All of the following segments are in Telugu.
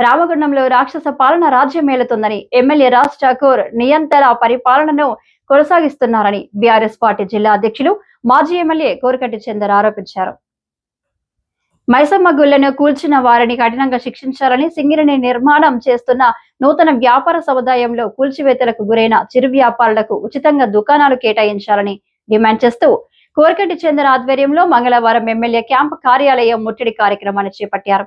రామగుండంలో రాక్షస పాలన రాజ్యం మేలుతుందని ఎమ్మెల్యే రాజ్ ఠాకూర్ నియంతర పరిపాలనను కొనసాగిస్తున్నారని బీఆర్ఎస్ పార్టీ జిల్లా అధ్యక్షులు మాజీ ఎమ్మెల్యే కోరికటి చందర్ ఆరోపించారు. మైసమ్మ గుళ్ళను కూల్చిన వారిని కఠినంగా శిక్షించాలని సింగిరిని నిర్మాణం చేస్తున్న నూతన వ్యాపార సముదాయంలో కూల్చివేతలకు గురైన చిరు వ్యాపారులకు ఉచితంగా దుకాణాలు కేటాయించాలని డిమాండ్ చేస్తూ కోరికటి చందర్ ఆధ్వర్యంలో మంగళవారం ఎమ్మెల్యే క్యాంప్ కార్యాలయం ముట్టడి కార్యక్రమాన్ని చేపట్టారు.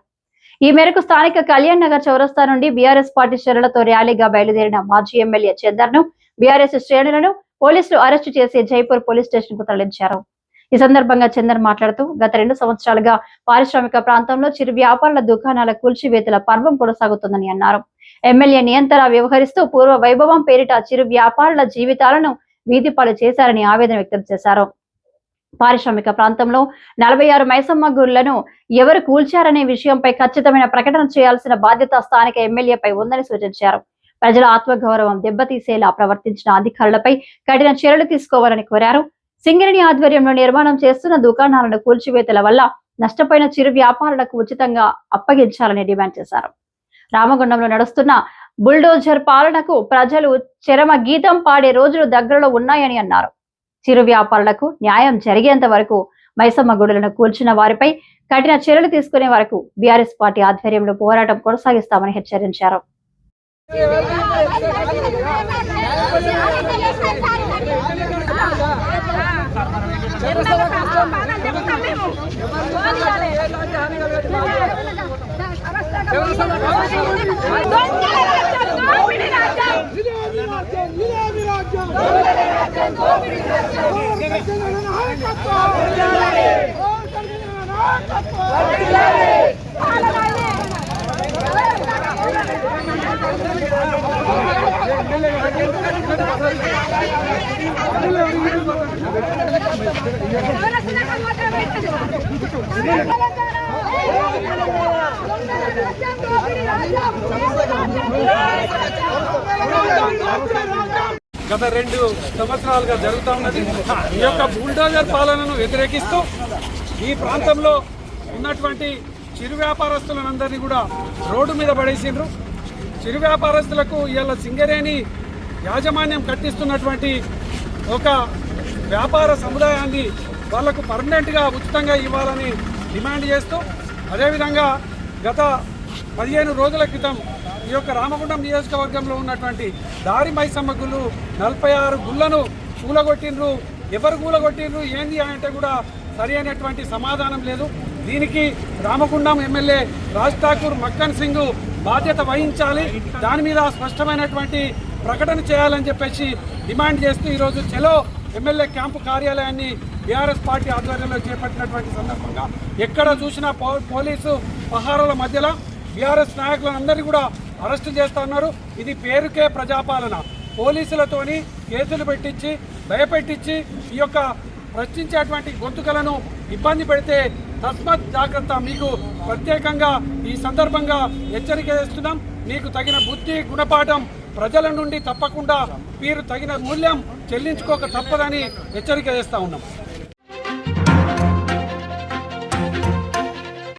ఈ మేరకు స్థానిక కళ్యాణ్ నగర్ చౌరస్తా నుండి బీఆర్ఎస్ పార్టీ శ్రేణులతో ర్యాలీగా బయలుదేరిన మాజీ ఎమ్మెల్యే చందర్ను బీఆర్ఎస్ శ్రేణులను పోలీసులు అరెస్టు చేసి జైపూర్ పోలీస్ స్టేషన్కు తరలించారు. ఈ సందర్భంగా చందర్ మాట్లాడుతూ గత రెండు సంవత్సరాలుగా పారిశ్రామిక ప్రాంతంలో చిరు వ్యాపారుల దుకాణాల కూల్చివేతల పర్వం కొనసాగుతుందని అన్నారు. ఎమ్మెల్యే నియంత్రణ వ్యవహరిస్తూ పూర్వ వైభవం పేరిట చిరు వ్యాపారుల జీవితాలను వీధిపాలు చేశారని ఆవేదన వ్యక్తం చేశారు. పారిశ్రామిక ప్రాంతంలో నలభై ఆరు మైసమ్మ గుళ్ళను ఎవరు కూల్చారనే విషయంపై ఖచ్చితమైన ప్రకటన చేయాల్సిన బాధ్యత స్థానిక ఎమ్మెల్యేపై ఉందని సూచించారు. ప్రజల ఆత్మగౌరవం దెబ్బతీసేలా ప్రవర్తించిన అధికారులపై కఠిన చర్యలు తీసుకోవాలని కోరారు. సింగరేణి ఆధ్వర్యంలో నిర్మాణం చేస్తున్న దుకాణాలను కూల్చివేతల వల్ల నష్టపోయిన చిరు వ్యాపారులకు ఉచితంగా అప్పగించాలని డిమాండ్ చేశారు. రామగుండంలో నడుస్తున్న బుల్డోజర్ పాలనకు ప్రజలు చరమ గీతం పాడే రోజులు దగ్గరలో ఉన్నాయని అన్నారు. చిరు వ్యాపారులకు న్యాయం జరిగేంత వరకు మైసమ్మ గుడులను కూల్చిన వారిపై కఠిన చర్యలు తీసుకునే వరకు బీఆర్ఎస్ పార్టీ ఆధ్వర్యంలో పోరాటం కొనసాగిస్తామని హెచ్చరించారు. గత రెండు సంవత్సరాలుగా జరుగుతూ ఉన్నది. ఈ యొక్క బుల్డోజర్ పాలనను వ్యతిరేకిస్తూ ఈ ప్రాంతంలో ఉన్నటువంటి చిరు వ్యాపారస్తులందరినీ కూడా రోడ్డు మీద పడేసిండ్రు. చిరు వ్యాపారస్తులకు ఇవాళ సింగరేణి యాజమాన్యం కట్టిస్తున్నటువంటి ఒక వ్యాపార సముదాయాన్ని వాళ్ళకు పర్మనెంట్గా ఉచితంగా ఇవ్వాలని డిమాండ్ చేస్తూ అదేవిధంగా గత పదిహేను రోజుల క్రితం ఈ యొక్క రామగుండం నియోజకవర్గంలో ఉన్నటువంటి దారి మైసమ్మ గుళ్ళు నలభై ఆరు గుళ్ళను కూలగొట్టిండ్రు. ఎవరు కూలగొట్టినరు ఏంది అంటే కూడా సరి అయినటువంటి సమాధానం లేదు. దీనికి రామగుండం ఎమ్మెల్యే రాజ్ ఠాకూర్ మక్కన్ సింగ్ బాధ్యత వహించాలి. దాని మీద స్పష్టమైనటువంటి ప్రకటన చేయాలని చెప్పేసి డిమాండ్ చేస్తూ ఈరోజు చెలో ఎమ్మెల్యే క్యాంపు కార్యాలయాన్ని బీఆర్ఎస్ పార్టీ ఆధ్వర్యంలో చేపట్టినటువంటి సందర్భంగా ఎక్కడ చూసినా పో పోలీసు పహారాల మధ్యలో బీఆర్ఎస్ నాయకులందరినీ కూడా అరెస్టు చేస్తున్నారు ఇది పేరుకే ప్రజాపాలన. పోలీసులతోని కేసులు పెట్టించి భయపెట్టించి ఈ యొక్క ప్రశ్నించేటువంటి గొంతుకలను ఇబ్బంది పెడితే తస్మత్ జాగ్రత్త. మీకు ప్రత్యేకంగా ఈ సందర్భంగా హెచ్చరిక చేస్తున్నాం. మీకు తగిన బుద్ధి గుణపాఠం ప్రజల నుండి తప్పకుండా మీరు తగిన మూల్యం చెల్లించుకోక తప్పదని హెచ్చరిక చేస్తా ఉన్నాం.